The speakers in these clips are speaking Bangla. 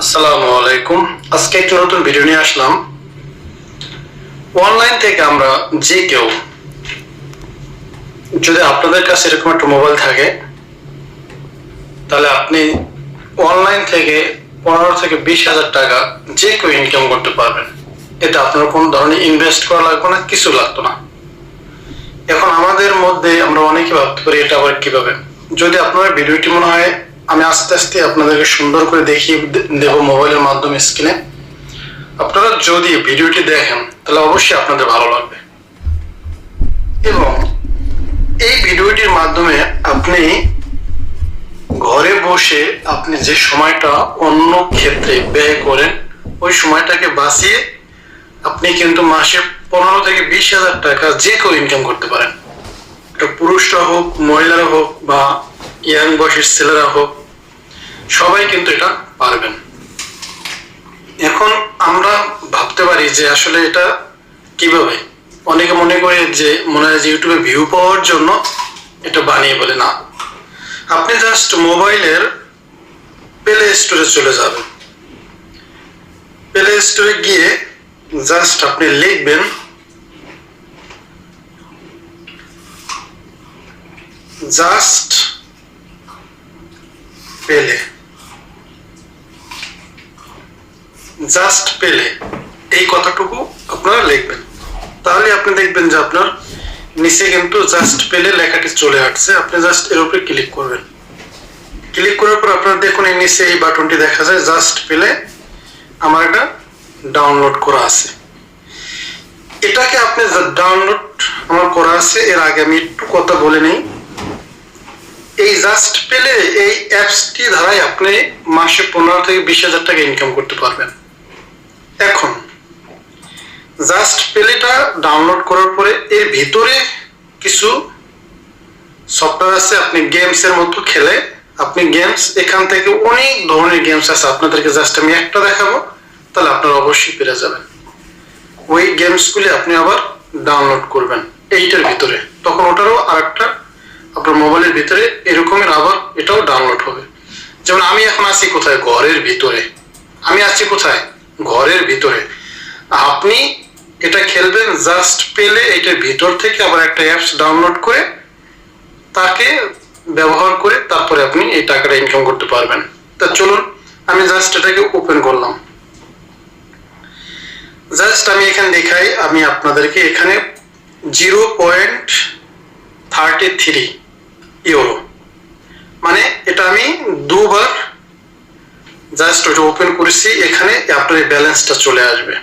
আসসালামু আলাইকুম। আজকে একটা নতুন ভিডিও নিয়ে আসলাম। অনলাইন থেকে আমরা যে কেউ যদি আপনাদের কাছে এরকম একটা মোবাইল থাকে, তাহলে আপনি অনলাইন থেকে পনেরো থেকে বিশ হাজার টাকা যে কেউ ইনকাম করতে পারবেন। এটা আপনার কোনো ধরনের ইনভেস্ট করা লাগবে না, কিছু লাগতো না। এখন আমাদের মধ্যে আমরা অনেকে ভাবতে পারি এটা আবার কীভাবে। যদি আপনার ভিডিওটি মনে হয় আমি আস্তে আস্তে আপনাদেরকে সুন্দর করে দেখিয়ে দেব মোবাইলের মাধ্যমে স্ক্রিনে। আপনারা যদি ভিডিওটি দেখেন, তাহলে অবশ্যই আপনাদের ভালো লাগবে। এবং এই ভিডিওটির মাধ্যমে আপনি ঘরে বসে আপনি যে সময়টা অন্য ক্ষেত্রে ব্যয় করেন, ওই সময়টাকে বাঁচিয়ে আপনি কিন্তু মাসে পনেরো থেকে বিশ হাজার টাকা যে কেউ ইনকাম করতে পারেন। এটা পুরুষরা হোক, মহিলারা হোক বা ইয়াং বয়সের ছেলেরা হোক সবাই কিন্তু এটা পারবেন। এখন আমরা ভাবতে পারি যে আসলে এটা কীভাবে? অনেকে মনে করে যে মনে হয় যে ইউটিউবে ভিউ পাওয়ার জন্য এটা বানিয়ে বলে, না। আপনি জাস্ট মোবাইলের প্লে স্টোরে চলে যাবেন। প্লে স্টোরে গিয়ে জাস্ট আপনি লিখবেন জাস্ট পেলে জাস্ট পেলে এই কথাটুকু আপনারা লিখবেন। তাহলে আপনি দেখবেন যে আপনার নিচে কিন্তু জাস্ট পেলে লেখাটি চলে আসছে। আপনি জাস্ট এর উপরে ক্লিক করবেন। ক্লিক করার পর আপনার দেখুন এই নিচে এই বাটনটি দেখা যায়, জাস্ট পেলে আমার এটা ডাউনলোড করা আছে। এটাকে আপনি ডাউনলোড আমার করা আছে, এর আগে আমি একটু কথা বলে নেই। এই জাস্ট পেলে এই অ্যাপসটি দ্বারাই আপনি মাসে পনেরো থেকে বিশ হাজার টাকা ইনকাম করতে পারবেন। জাস্ট পেলেটা ডাউনলোড করার পরে এর ভিতরে কিছু সফটওয়্যার আছে, আপনি গেমস এর মতো খেলে, আপনি গেমস এখান থেকে অনেক ধরনের গেমস আছে, আপনাদেরকে জাস্ট আমি একটা দেখাবো, তাহলে আপনারা অবশ্যই পেরে যাবেন। ওই গেমসগুলি আপনি আবার ডাউনলোড করবেন, এইটার ভিতরে। তখন ওটারও আরেকটা আপনার মোবাইলের ভিতরে এরকমের আবার এটাও ডাউনলোড হবে। যেমন আমি এখন আছি কোথায়? ঘরের ভিতরে। আমি আছি কোথায়? ঘরের ভিতরে। আপনি এটা খেলবেন জাস্ট পেলে এটার ভিতর থেকে আবার একটা অ্যাপস ডাউনলোড করে তাকে ব্যবহার করে তারপরে আপনি এই টাকাটা ইনকাম করতে পারবেন। তা চলুন, আমি জাস্ট এটাকে ওপেন করলাম। জাস্ট আমি এখানে দেখাই, আমি আপনাদেরকে এখানে zero point thirty three euro মানে এটা আমি দুবার জাস্ট ওটা ওপেন করেছি, এখানে আপনার ব্যালেন্সটা চলে আসবে।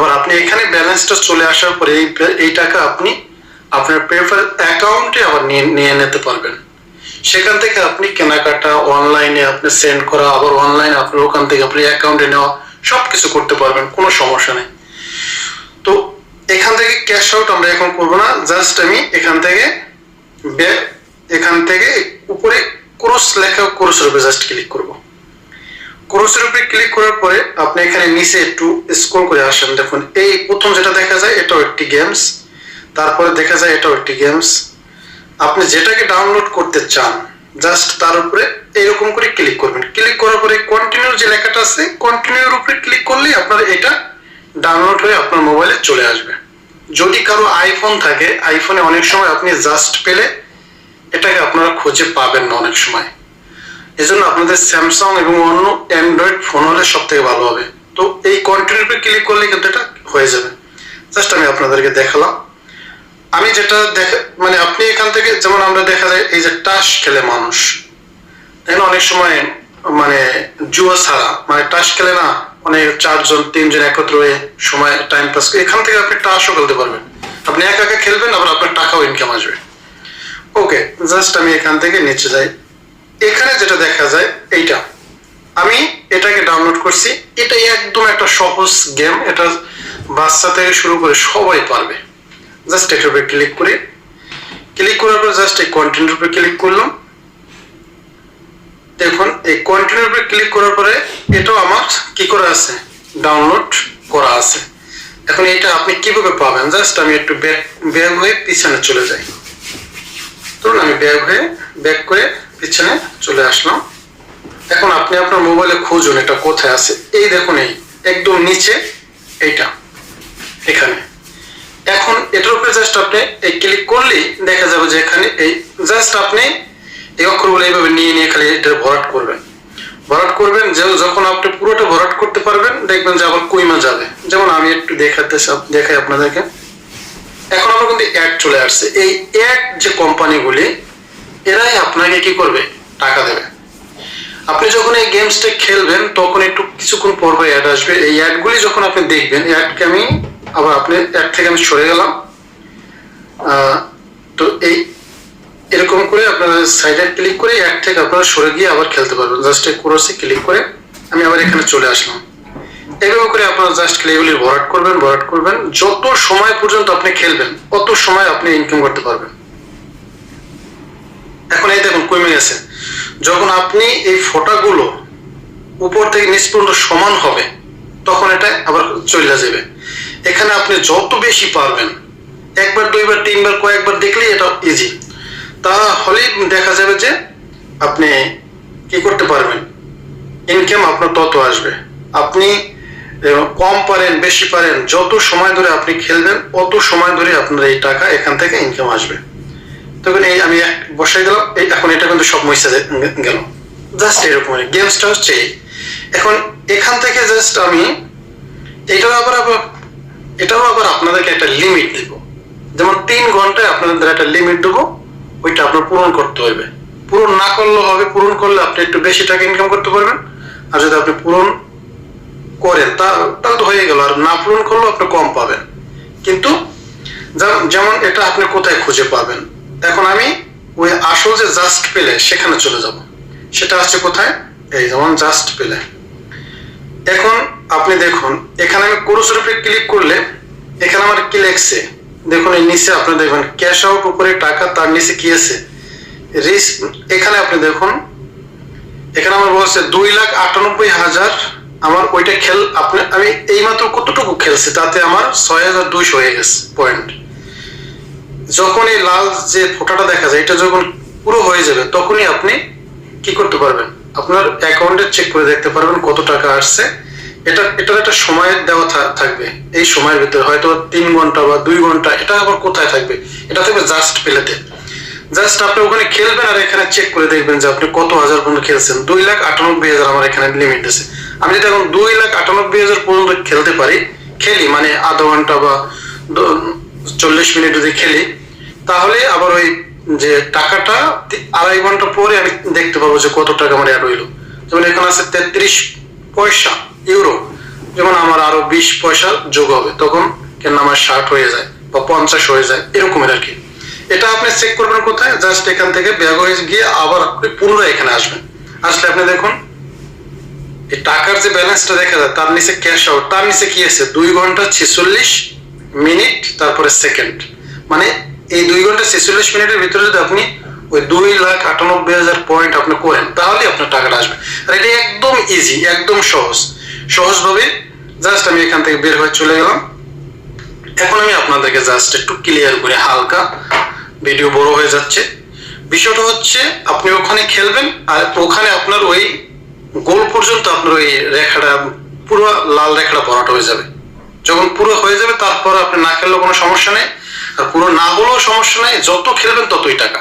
আবার আপনি এখানে ব্যালেন্সটা চলে আসার পরে এই এই টাকা আপনি আপনার পেপার অ্যাকাউন্টে আবার নিয়ে নিয়ে নিতে পারবেন। সেখান থেকে আপনি কেনাকাটা অনলাইনে আপনি সেন্ড করা, আবার অনলাইনে আপনার ওখান থেকে আপনি অ্যাকাউন্টে নেওয়া সব কিছু করতে পারবেন, কোনো সমস্যা নেই। তো এখান থেকে ক্যাশ আউট আমরা এখন করব না জাস্ট আমি এখান থেকে এখান থেকে উপরে ক্রস লেখা ক্রসের উপরে জাস্ট ক্লিক করব। ক্রসের উপরে ক্লিক করার পরে আপনি এখানে নিচে একটু স্ক্রল করে আসেন। দেখুন, এই প্রথম যেটা দেখা যায়, এটাও একটি গেমস তারপরে দেখা যায়, এটাও একটি গেমস আপনি যেটাকে ডাউনলোড করতে চান জাস্ট তার উপরে এরকম করে ক্লিক করবেন। ক্লিক করার পরে কন্টিনিউ যে লেখাটা আছে কন্টিনিউর উপরে ক্লিক করলেই আপনার এটা ডাউনলোড হয়ে আপনার মোবাইলে চলে আসবে। যদি কারও আইফোন থাকে আইফোনে অনেক সময় আপনি জাস্ট পেলে এটাকে আপনারা খুঁজে পাবেন না অনেক সময়। এজন্য আপনাদের স্যামসাং এবং অন্য অ্যান্ড্রয়েড ফোন হলে সব থেকে ভালো হবে। তো এই কন্টিনিউ উপরে ক্লিক করলে কিন্তু এটা হয়ে যাবে। জাস্ট আমি আপনাদেরকে দেখালাম। আমি যেটা দেখে মানে আপনি এখান থেকে যেমন আমরা দেখা যায় এই যে টাস খেলে মানুষ। দেখেন অনেক সময় মানে জুয়া ছাড়া। মানে টাস খেলে না মানে চারজন, তিনজন একত্র হয়ে সময় টাইম পাস করে এখান থেকে আপনি টাসও খেলতে পারবেন। আপনি একা একা খেলবেন, আবার আপনার টাকাও ইনকাম আসবে। ওকে জাস্ট আমি এখান থেকে নিচে যাই। এখানে যেটা দেখা যায়, এইটা। আমি এটাকে ডাউনলোড করছি। এটা একদম একটা সহজ গেম এটা বাচ্চা থেকে শুরু করে সবাই পারবে। জাস্ট এটার উপরে ক্লিক করি। ক্লিক করার পর জাস্ট এই কন্টিনিউর উপরে ক্লিক করলাম। দেখুন, এই কন্টিনিউর উপরে ক্লিক করার পরে এটাও আমার কি করা আছে? ডাউনলোড করা আছে। এখন এটা আপনি কীভাবে পাবেন? জাস্ট আমি একটু ব্যাক ব্যাক হয়ে পিছনে চলে যাই। ধরুন আমি ব্যাক হয়ে ব্যাক করে পিছনে চলে আসলাম। এখন আপনি আপনার মোবাইলে খুঁজুন এটা কোথায় আছে। এই দেখুন এই, একদম নিচে এইটা, এখানে। এখন এটার উপরে জাস্ট আপনি এই ক্লিক করলেই দেখা যাবে যে এখানে এই জাস্ট আপনি এই অক্ষরগুলো এইভাবে নিয়ে নিয়ে খালি এটা ভরাট করবেন। ভরাট করবেন যে যখন আপনি পুরোটা ভরাট করতে পারবেন, দেখবেন যে আবার কুইমা যাবে। যেমন আমি একটু দেখাতে দেখাই আপনাদেরকে। এখন আমার কিন্তু অ্যাড চলে আসছে। এই অ্যাড যে কোম্পানিগুলি এরাই আপনাকে কি করবে? টাকা দেবে। আপনি যখন এই গেমসটা খেলবেন, তখন একটু কিছুক্ষণ পর অ্যাড আসবে। এই অ্যাডগুলি যখন আপনি দেখবেন অ্যাডকে আমি আবার আপনি অ্যাড থেকে আমি সরে গেলাম। তো এই, এরকম করে আপনারা সাইডে ক্লিক করে অ্যাড থেকে আপনারা সরে গিয়ে আবার খেলতে পারবেন। জাস্ট এই ক্রসে ক্লিক করে আমি আবার এখানে চলে আসলাম। এভাবে করে আপনারা জাস্ট এগুলি ভরাট করবেন ভরাট করবেন। যত সময় পর্যন্ত আপনি খেলবেন তত সময় আপনি ইনকাম করতে পারবেন। এখন এই দেখুন, কমে গেছে। যখন আপনি এই ফোটাগুলো উপর থেকে নিচ পর্যন্ত সমান হবে, তখন এটা আবার চলে যাবে। এখানে আপনি যত বেশি পারবেন, একবার, দুইবার, তিনবার, কয়েকবার দেখলেই এটা ইজি তাহলেই দেখা যাবে যে আপনি কি করতে পারবেন। ইনকাম আপনার তত আসবে। আপনি কম পারেন, বেশি পারেন, যত সময় ধরে আপনি খেলবেন, অত সময় ধরে আপনার এই টাকা এখান থেকে ইনকাম আসবে। তখন এই আমি বসাই দিলাম, এই এখন এটা কিন্তু সব মহিষা গেল। জাস্ট এরকম গেমসটা হচ্ছে এখন এখান থেকে জাস্ট আমি এটাও আবার আবার, এটাও আবার আপনাদেরকে একটা লিমিট দিব। যেমন তিন ঘন্টায় আপনাদের একটা লিমিট দেবো, ওইটা আপনার পূরণ করতে হবে পূরণ না করলে হবে, পূরণ করলে আপনি একটু বেশি টাকা ইনকাম করতে পারবেন। আর যদি আপনি পূরণ করেন, তা, তাহলে তো হয়ে গেল। আর না পূরণ করলেও আপনি কম পাবেন। কিন্তু যেমন এটা আপনি কোথায় খুঁজে পাবেন? এখন আমি ওই আসল যে জাস্ট পেলে, সেখানে চলে যাব। সেটা হচ্ছে কোথায়? এই যেমন জাস্ট পেলে। এখন আপনি দেখুন, এখানে আমি কোরসের উপরে ক্লিক করলে, এখানে আমার কি লেখছে? দেখুন, এই নিচে আপনি দেখবেন ক্যাশ আউট উপরে টাকা, তার নিচে কি আছে? এখানে আপনি দেখুন, এখানে আমার বলছে, দুই লাখ আটানব্বই হাজার আমার ওইটা খেল, আপনি, আমি এইমাত্র কতটুকু খেলছি, তাতে আমার ছয় হাজার দুইশো হয়ে গেছে পয়েন্ট যখন এই লাল যে ফোটাটা দেখা যায়, এটা যখন পুরো হয়ে যাবে, তখনই আপনি কি করতে পারবেন? আপনার অ্যাকাউন্টে চেক করে দেখতে পারবেন কত টাকা আসছে। এটা, এটার একটা সময় দেওয়া থাকবে। এই সময়ের ভিতরে হয়তো তিন ঘণ্টা বা দুই ঘণ্টা, এটা আবার কোথায় থাকবে? এটা থাকবে জাস্ট পেলেতে। জাস্ট আপনি ওখানে খেলবেন আর এখানে চেক করে দেখবেন যে আপনি কত হাজার পর্যন্ত খেলছেন। দুই লাখ আটানব্বই হাজার আমার এখানে লিমিট আছে। আমি যদি এখন দুই লাখ আটানব্বই হাজার পর্যন্ত খেলতে পারি, খেলি মানে আধা ঘণ্টা বা চল্লিশ মিনিট যদি খেলি তাহলে আবার ওই যে টাকাটা আড়াই ঘণ্টা পরে আমি দেখতে পাবো যে কত টাকা আমার অ্যাড হইল। যেমন এখানে আছে তেত্রিশ পয়সা ইউরো যেমন আমার আরও বিশ পয়সা যোগ হবে, তখন কেন আমার ষাট হয়ে যায় বা পঞ্চাশ হয়ে যায়, এরকমের আর কি এটা আপনি চেক করবেন কোথায়? জাস্ট এখান থেকে ব্যাগ হয়ে গিয়ে আবার আপনি পুনরায় এখানে আসবেন। আসলে আপনি দেখুন, এই টাকার যে ব্যালেন্সটা দেখা যায়, তার নিচে ক্যাশ আউট তার নিচে কি আছে? দুই ঘণ্টা ছেচল্লিশ মিনিট, তারপরে সেকেন্ড মানে এই দুই ঘণ্টা ছেচল্লিশ মিনিটের ভিতরে যদি আপনি ওই দুই লাখ আটানব্বই হাজার পয়েন্ট আপনি করেন তাহলে আপনার টাকাটা আসবে। আর এটা একদম ইজি একদম সহজ। সহজভাবে জাস্ট আমি এখান থেকে বের হয়ে চলে গেলাম। এখন আমি আপনাদেরকে জাস্ট একটু ক্লিয়ার করে হালকা ভিডিও বড় হয়ে যাচ্ছে। বিষয়টা হচ্ছে, আপনি ওখানে খেলবেন আর ওখানে আপনার ওই গোল পর্যন্ত আপনার ওই রেখাটা, পুরো লাল রেখাটা ভরাট হয়ে যাবে। যখন পুরো হয়ে যাবে, তারপর আপনি না খেললেও কোনো সমস্যা নেই। আর পুরো না হলেও সমস্যা নেই, যত খেলবেন ততই টাকা।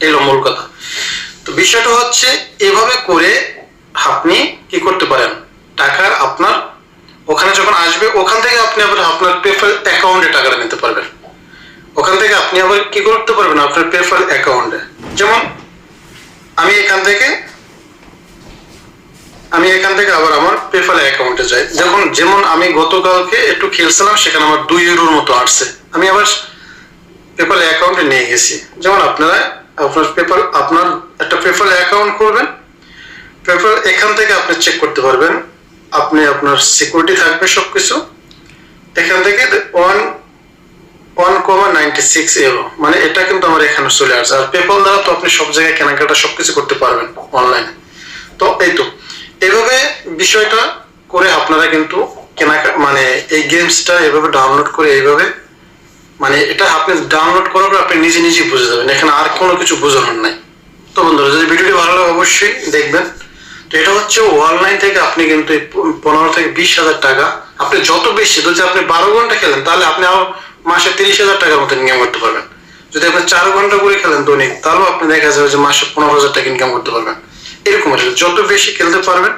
এলো মূল কথা। তো বিষয়টা হচ্ছে, এভাবে করে আপনি কি করতে পারেন? টাকা আপনার, ওখানে যখন আসবে, ওখান থেকে আপনি আবার আপনার পেফাল অ্যাকাউন্টে টাকাটা নিতে পারবেন। ওখান থেকে আপনি আবার কি করতে পারবেন? আপনার পেফাল অ্যাকাউন্টে যেমন, আমি এখান থেকে, আমি এখান থেকে আবার অ্যাকাউন্টে যাই যখন যেমন আমি গতকালকে একটু খেলছিলাম, সেখানে আমার দুই ইউরোর মতো আসছে। আমি আবার পেপাল অ্যাকাউন্টে নিয়ে গেছি। যেমন আপনারা, আপনার পেপাল আপনার একটা পেপাল অ্যাকাউন্ট করবেন। পেপাল এখান থেকে আপনি চেক করতে পারবেন। আপনি আপনার সিকিউরিটি থাকবে সবকিছু। এখান থেকে one one comma ninety six euro মানে এটা কিন্তু আমার এখানে চলে আসছে। আর পেপাল দ্বারা তো আপনি সব জায়গায় কেনাকাটা সবকিছু করতে পারবেন অনলাইনে তো এই তো। এভাবে বিষয়টা করে আপনারা কিন্তু কেনাকা মানে এই গেমসটা এভাবে ডাউনলোড করে এইভাবে মানে এটা আপনি ডাউনলোড করার পর আপনি নিজে নিজে বুঝে যাবেন। এখানে আর কোনো কিছু বোঝানোর নাই। তো বন্ধুরা, যদি ভিডিওটি ভালো লাগে অবশ্যই দেখবেন। তো এটা হচ্ছে অনলাইন থেকে আপনি কিন্তু পনেরো থেকে বিশ হাজার টাকা, আপনি যত বেশি যদি আপনি বারো ঘণ্টা খেলেন, তাহলে আপনি আরও মাসে তিরিশ হাজার টাকার মতো ইনকাম করতে পারবেন। যদি আপনি চার ঘণ্টা করে খেলেন দৈনিক, তাহলেও আপনি দেখা যাবে যে মাসে পনেরো হাজার টাকা ইনকাম করতে পারবেন। এরকম যত বেশি খেলতে পারবেন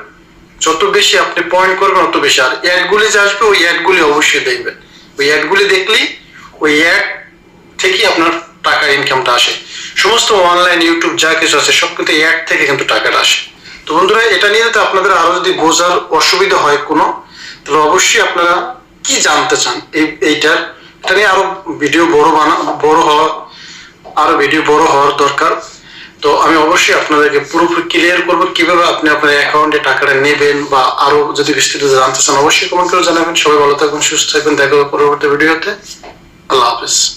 যত বেশি আপনি পয়েন্ট করবেন, অত বেশি। আর অ্যাডগুলি যে আসবে, ওই অ্যাডগুলি অবশ্যই দেখবেন। ওই অ্যাডগুলি দেখলেই ওই অ্যাড থেকেই আপনার টাকা ইনকামটা আসে। সমস্ত অনলাইন ইউটিউব যা কিছু আছে, সব কিন্তু অ্যাড থেকে কিন্তু টাকাটা আসে। তো বন্ধুরা, এটা নিয়ে তো আপনাদের আরও যদি বোঝার অসুবিধা হয় কোনো, তাহলে অবশ্যই আপনারা কি জানতে চান এই, এইটার, এটা নিয়ে আরও ভিডিও বড় বানা, বড় হওয়া, আরও ভিডিও বড় হওয়ার দরকার। তো আমি অবশ্যই আপনাদেরকে পুরোপুরি ক্লিয়ার করব কীভাবে আপনি আপনার অ্যাকাউন্টে টাকাটা নেবেন বা আরও যদি বিস্তৃত জানতে চান, অবশ্যই কমেন্ট করে জানাবেন। সবাই ভালো থাকবেন, সুস্থ থাকবেন। দেখা পরবর্তী ভিডিওতে আল্লাহ হাফিজ।